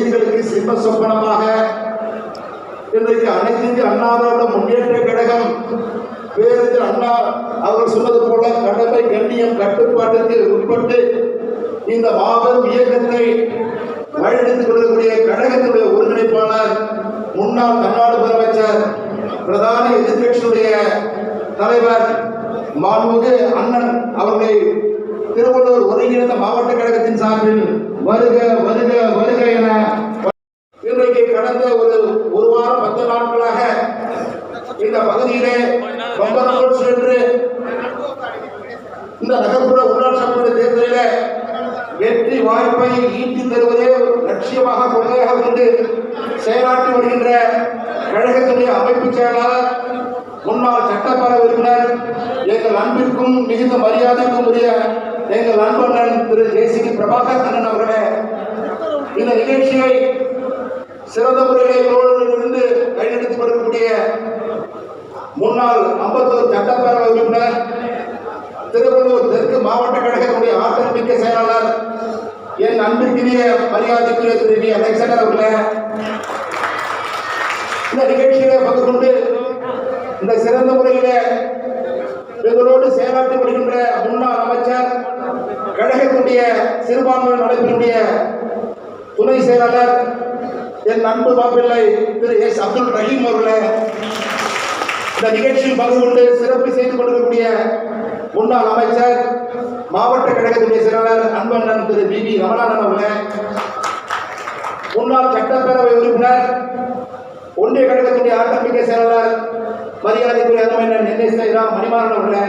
உயிர்களுக்கு சிம்ப சொப்பனமாக இன்றைக்கு அனைத்து அண்ணாவோட முன்னேற்ற கழகம் பேருந்து அண்ணா அவர் சொன்னது போல கடமை கண்ணியம் கட்டுப்பாட்டுக்கு உட்பட்டு இந்த மாபெரும் இயக்கத்தை வழிநடத்திக் கொள்ளக்கூடிய கழகத்துடைய ஒருங்கிணைப்பாளர் முன்னாள் தமிழ்நாடு முதலமைச்சர் பிரதான எதிர்கட்சியுடைய தலைவர் மாண்புமிகு அண்ணன் அவர்களை திருவள்ளூர் ஒருங்கிணைந்த மாவட்ட கழகத்தின் சார்பில் வருக வருக வருக என இன்றைக்கு கடந்த ஒரு ஒரு வாரம் பத்து நாட்களாக இந்த பகுதியிலே கொம்பனூர் சென்று இந்த நகர்ப்புற உள்ளாட்சி அமைப்பு தேர்தலிலே வெற்றி வாய்ப்பை ஈட்டி தருவதே லட்சியமாக கொள்கையாக கொண்டு செயலாற்றி வருகின்ற கழகத்துடைய அமைப்பு செயலாளர் முன்னாள் சட்டப்பேரவை உறுப்பினர் எங்கள் அன்பிற்கும் மிகுந்த மரியாதைக்கும் உரிய எங்கள் அன்பண்ணன் திரு ஜெயசிங் பிரபாகர் கண்ணன் அவர்களே இந்த நிகழ்ச்சியை சிறந்த முறையிலே இருந்து வழிநடத்தி வரக்கூடிய முன்னாள் அம்பத்தூர் சட்டப்பேரவை உறுப்பினர் திருவள்ளூர் தெற்கு மாவட்ட கழகத்துடைய ஆற்றல் மிக்க செயலாளர் என் அன்பிற்கினிய மரியாதைக்குரிய திரு வி. அலெக்சாண்டர் அவர்களே இந்த நிகழ்ச்சியிலே பங்கு கொண்டு இந்த சிறந்த முறையிலே எங்களோடு செயலாற்றி வருகின்ற முன்னாள் அமைச்சர் கழகத்துடைய சிறுபான்மை நடைபெறக்கூடிய துணை செயலாளர் என் அன்பு மாப்பிள்ளை திரு எஸ். அப்துல் ரஹீம் அவர்களே இந்த நிகழ்ச்சியில் பங்கு கொண்டு சிறப்பு செய்து கொண்டிருக்கக்கூடிய முன்னாள் அமைச்சர் மாவட்ட கழகத்துடைய செயலாளர் அன்பண்ணன் திரு பி. பி. ரமணானன் அவர்களே முன்னாள் சட்டப்பேரவை உறுப்பினர் ஒன்றிய கழகத்துடைய ஆட்டமிக்க செயலாளர் மரியாதைக்குரிய அருமையினர் என் எஸ் ராம் மணிமாறன் அவர்களை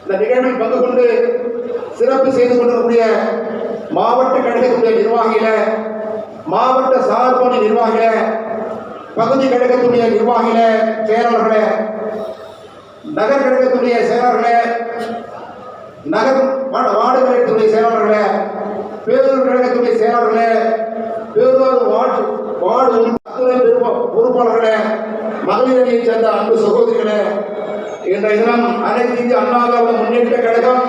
இந்த நிகழ்வில் பங்கு கொண்டு சிறப்பு செய்து கொண்டிருக்கக்கூடிய மாவட்ட கழகத்துடைய நிர்வாகிகள மாவட்ட சார்பணி நிர்வாகிகள பகுதி கழகத்துடைய நிர்வாகிகள செயலாளர்களே நகர் கழகத்துடைய செயலாளர்களே நகர் வார்டு கழகத்துடைய செயலாளர்களே பேரூர் கழகத்துடைய செயலாளர்களே பேரூர் வார்டு வார்டு உறுப்பு- பொறுப்பாளர்களே மகளிர் அணியை சேர்ந்த அன்பு சகோதரிகளே இன்றைய தினம் அனைத்து இந்திய அண்ணா திராவிட முன்னேற்ற கழகம்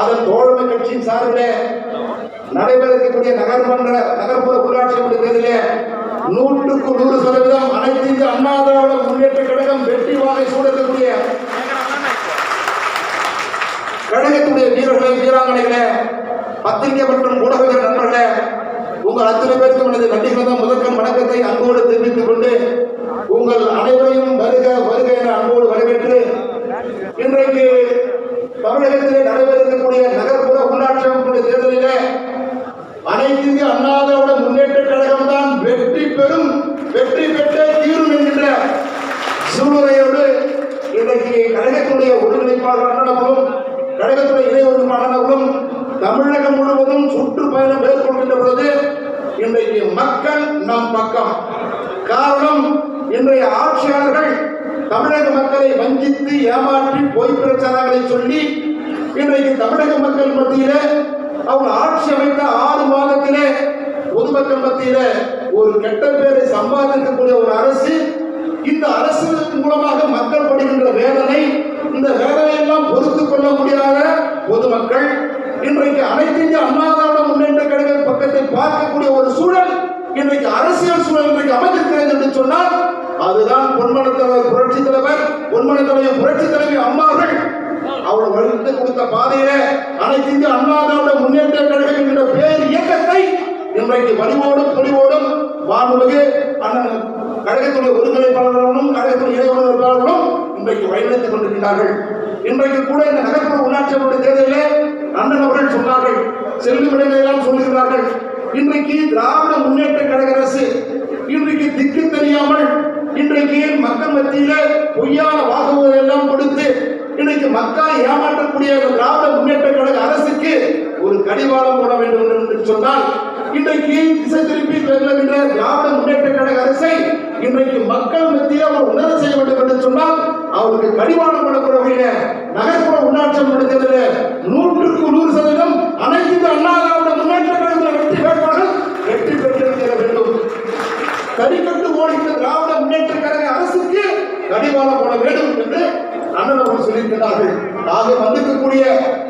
அதன் தோழமை கட்சியின் சார்பிலே நடைபெற இருக்கக்கூடிய நகர்மன்ற நகர்ப்புற உள்ளாட்சி அமைப்பு தேர்தலிலே நூற்றுக்கு நூறு சதவீதம் அனைத்து இந்திய அண்ணா திராவிட முன்னேற்ற கழகம் வெற்றி வாகை சூடக்கூடிய கழகத்துடைய வீரர்களே வீராங்கனைகளே பத்திரிகை மற்றும் ஊடகங்கள் நண்பர்களே உங்கள் அத்தனை பேருக்கும் எனது தான் முதற்கண் வணக்கத்தை அன்போடு தெரிவித்துக் கொண்டு உங்கள் அனைவரையும் வருக வருக என அன்போடு வரவேற்று இன்றைக்கு தமிழகத்திலே நடைபெறக்கூடிய நகர்ப்புற உள்ளாட்சி அமைப்புடைய தேர்தலிலே அனைத்து இந்திய அண்ணா திராவிட முன்னேற்ற கழகம் தான் வெற்றி பெறும் வெற்றி பெற்றே தீரும் என்கின்ற சூழ்நிலையோடு இன்றைக்கு கழகத்துடைய ஒருங்கிணைப்பாளர் அண்ணனவர்களும் கழகத்துடைய இணை ஒருங்கிணைப்பாளர்களும் தமிழகம் முழுவதும் சுற்றுப்பயணம் மேற்கொள்கின்ற பொழுது இன்றைக்கு மக்கள் நம் பக்கம். காரணம் இன்றைய ஆட்சியாளர்கள் தமிழக மக்களை வஞ்சித்து ஏமாற்றி பொய் பிரச்சாரங்களை சொல்லி இன்றைக்கு தமிழக மக்கள் மத்தியில அவங்க ஆட்சி அமைத்த ஆறு மாதத்திலே பொதுமக்கள் மத்தியில ஒரு கெட்ட பேரை சம்பாதிக்கக்கூடிய ஒரு அரசு இந்த அரசு மூலமாக மக்கள் படுகின்ற வேதனை இந்த வேதனையெல்லாம் பொறுத்துக் கொள்ள முடியாத பொதுமக்கள் இன்றைக்கு அனைத்து இந்திய அண்ணா திராவிட முன்னேற்ற கழக பக்கத்தை பார்க்க இன்றைக்கு அரசியல் சூழல் இன்றைக்கு அமைந்திருக்கிறது என்று சொன்னால் அதுதான் பொன்மன தலைவர் புரட்சி தலைவர் பொன்மன தலைவர் புரட்சி தலைவி அம்மார்கள் அவர் வகுத்து கொடுத்த பாதையில அனைத்து இந்திய அண்ணா திராவிட முன்னேற்ற கழகம் என்கிற பேர் இயக்கத்தை இன்றைக்கு வலிவோடும் பொலிவோடும் வானுலகு அண்ணன் கழகத்துடைய ஒருங்கிணைப்பாளர்களும் கழகத்துடைய இணை ஒருங்கிணைப்பாளர்களும் இன்றைக்கு வழிநடத்திக் கொண்டிருக்கிறார்கள். இன்றைக்கு கூட இந்த நகர்ப்புற உள்ளாட்சி தேர்தலில் அண்ணன் அவர்கள் சொன்னார்கள் செல்லும் இடங்களெல்லாம் சொல்லுகிறார்கள். இன்றைக்கு திராவிட முன்னேற்ற கழக அரசு இன்றைக்கு திக்கு தெரியாமல் இன்றைக்கு மக்கள் மத்தியில பொய்யான வாக்குறுதிகள் எல்லாம் கொடுத்து இன்றைக்கு மக்களை ஏமாற்றக்கூடிய திராவிட முன்னேற்ற கழக அரசுக்கு ஒரு கடிவாளம் போட வேண்டும் என்று சொன்னால் இன்றைக்கு திசை திருப்பி செல்லுகின்ற திராவிட முன்னேற்ற கழக அரசை இன்றைக்கு மக்கள் மத்தியில் அவர் உணர செய்ய வேண்டும் என்று சொன்னால் அவருக்கு கடிவாளம் போடக்கூடிய வகையில நகர்ப்புற உள்ளாட்சி தேர்தலில் நூற்றுக்கு நூறு சதவீதம் அனைத்து அண்ணா திராவிட முன்னேற்ற கழகத்தில் வெற்றி வேட்பாளர்கள் வெற்றி பெற்றிருக்க வேண்டும் கரிக்கட்டு ஓடித்த திராவிட முன்னேற்ற கழக அரசுக்கு கடிவாளம் போட வேண்டும் என்று அண்ணன் அவர்கள் சொல்லியிருக்கிறார்கள். ஆக வந்திருக்கக்கூடிய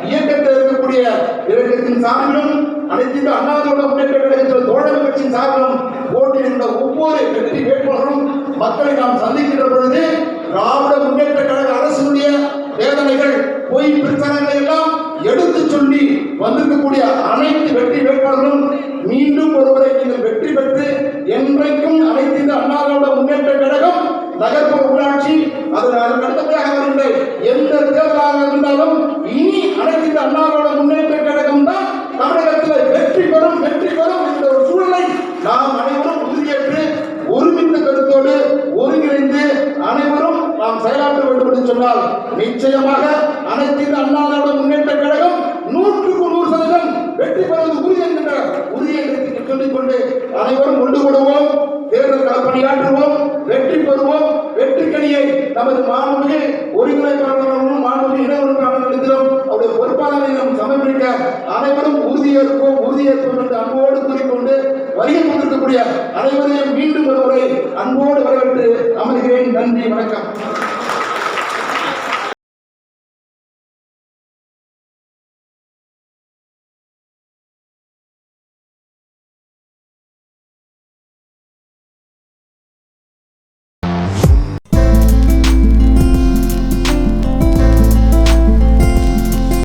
இயக்கத்தில் இருக்கக்கூடிய இயக்கத்தின் சார்பிலும் அனைத்து இந்த அண்ணாதிராவிட முன்னேற்ற கழகத்தில் தோழர் கட்சியின் சார்பிலும் போட்டியிடுகின்ற ஒவ்வொரு வெற்றி வேட்பாளரும் மக்களை நாம் சந்திக்கின்ற பொழுது திராவிட முன்னேற்ற கழக அரசினுடைய வேதனைகள் பொய் பிரச்சனைகளை எல்லாம் எடுத்து சொல்லி வந்திருக்கக்கூடிய அனைத்து வெற்றி வேட்பாளர்களும் மீண்டும் ஒருவரை நீங்கள் வெற்றி பெற்று என்றைக்கும் அண்ணா திராவிட முன்னேற்ற கழகம் நகர்ப்புற உள்ளாட்சி அதன் அதற்கு அடுத்தபடியாக வருகின்ற எந்த தேர்தலாக இருந்தாலும் இனி அனைத்து இந்த அண்ணா திராவிட முன்னேற்ற கழகம் தான் தமிழகத்தில் வெற்றி பெறும் வெற்றி பெறும் என்ற ஒரு சூழலை நாம் அனைவரும் உறுதியேற்று ஒருமித்த கருத்தோடு ஒருங்கிணைந்து அனைவரும் நாம் செயலாற்ற வேண்டும் என்று சொன்னால் நிச்சயமாக அனைத்து இந்த அண்ணா திராவிட முன்னேற்ற கழகம் நூற்றுக்கு நூறு சதவீதம் வெற்றி பெறுவது உறுதி என்கின்ற உறுதியை எடுத்து சொல்லிக்கொண்டு அனைவரும் ஒன்று கூடுவோம். களப்பணியாற்றுவோம் வெற்றி பெறுவோம் வெற்றி கனியை நமது மாண்புமிகு ஒருங்கிணைப்பாளர்களும் மாண்புமிகு இணையொருப்பாளர்களும் அவருடைய பொறுப்பாளரை நாம் சமர்ப்பிக்க அனைவரும் உறுதியேற்போம் உறுதியேற்போம் என்று அன்போடு கூறிக்கொண்டு வருகை கொண்டிருக்கக்கூடிய அனைவரையும் மீண்டும் ஒருவரை அன்போடு வரவேற்று அமர்கிறேன். நன்றி வணக்கம்.